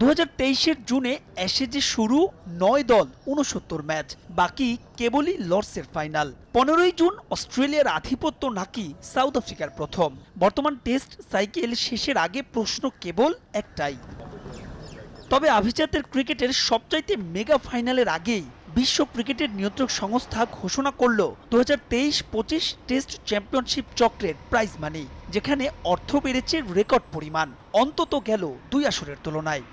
দু হাজার জুনে অ্যাশেজে শুরু নয় দল উনসত্তর ম্যাচ, বাকি কেবলই লর্ডসের ফাইনাল। পনেরোই জুন অস্ট্রেলিয়ার আধিপত্য নাকি সাউথ আফ্রিকার প্রথম। বর্তমান টেস্ট সাইকেল শেষের আগে প্রশ্ন কেবল একটাই। তবে আভিজাতের ক্রিকেটের সবচাইতে মেগা ফাইনালের আগেই বিশ্ব ক্রিকেটের নিয়ন্ত্রক সংস্থা ঘোষণা করল দু হাজার তেইশ পঁচিশ টেস্ট চ্যাম্পিয়নশিপ চক্রের প্রাইজ মানি যেখানে অর্থ বেড়েছে রেকর্ড পরিমাণ। অন্তত গেল দুই আসরের তুলনায়।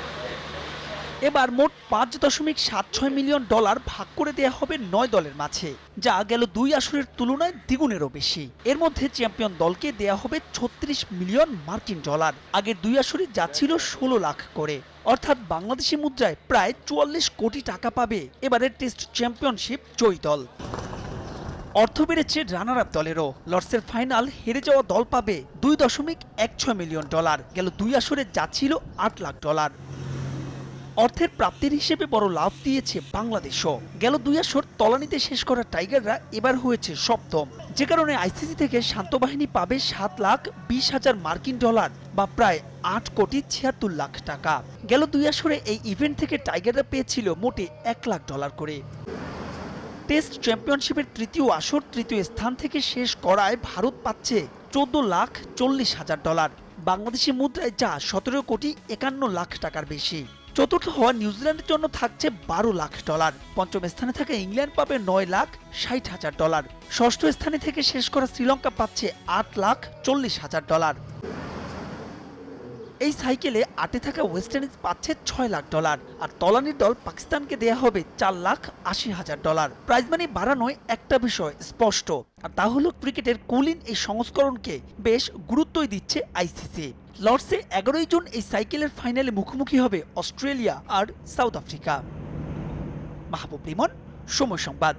এবার মোট পাঁচ দশমিক সাত ছয় মিলিয়ন ডলার ভাগ করে দেয়া হবে নয় দলের মাঝে, যা গেল দুই আসরের তুলনায় দ্বিগুণেরও বেশি। এর মধ্যে চ্যাম্পিয়ন দলকে দেয়া হবে ছত্রিশ মিলিয়ন মার্কিন ডলার, আগের দুই আসরে যা ছিল ষোলো লাখ করে। অর্থাৎ বাংলাদেশি মুদ্রায় প্রায় চুয়াল্লিশ কোটি টাকা পাবে এবারের টেস্ট চ্যাম্পিয়নশিপ জয়ী দল। অর্থ বেড়েছে রানার আপ দলেরও, লর্ডসের ফাইনাল হেরে যাওয়া দল পাবে দুই দশমিক এক ছয় মিলিয়ন ডলার, গেল দুই আসরে যা ছিল আট লাখ ডলার। অর্থের প্রাপ্তির হিসেবে বড় লাভ দিয়েছে বাংলাদেশও। গেল দুই আসর তলানিতে শেষ করা টাইগাররা এবার হয়েছে সপ্তম। যে কারণে আইসিসি থেকে শান্ত বাহিনী পাবে সাত লাখ বিশ হাজার মার্কিন ডলার বা প্রায় আট কোটি ছিয়াত্তর লাখ টাকা। গেল দুই আসরে এই ইভেন্ট থেকে টাইগাররা পেয়েছিল মোটে এক লাখ ডলার করে। টেস্ট চ্যাম্পিয়নশিপের তৃতীয় আসর তৃতীয় স্থান থেকে শেষ করায় ভারত পাচ্ছে চোদ্দ লাখ চল্লিশ হাজার ডলার। বাংলাদেশি মুদ্রায় যা সতেরো কোটি একান্ন লাখ টাকার বেশি। চতুর্থ হওয়া নিউজিল্যান্ডের জন্য থাকছে বারো লাখ ডলার। পঞ্চম স্থানে থাকা ইংল্যান্ড, পাবে নয় লাখ ষাট হাজার ডলার। ষষ্ঠ স্থানে থেকে শেষ করা শ্রীলঙ্কা পাচ্ছে আট লাখ চল্লিশ হাজার ডলার। এই সাইকেলে আটে থাকা ওয়েস্ট ইন্ডিজ পাচ্ছে ছয় লাখ ডলার আর তলানির দল পাকিস্তানকে দেয়া হবে চার লাখ আশি হাজার ডলার। প্রাইজ মানি বাড়ানোয় একটা বিষয় স্পষ্ট, আর তা হলো ক্রিকেটের কুলিন এই সংস্করণকে বেশ গুরুত্বই দিচ্ছে আইসিসি লর্ডসে এগারোই জুন এই সাইকেলের ফাইনালে মুখোমুখি হবে অস্ট্রেলিয়া আর সাউথ আফ্রিকা। মাহবুব লিমন সময় সংবাদ।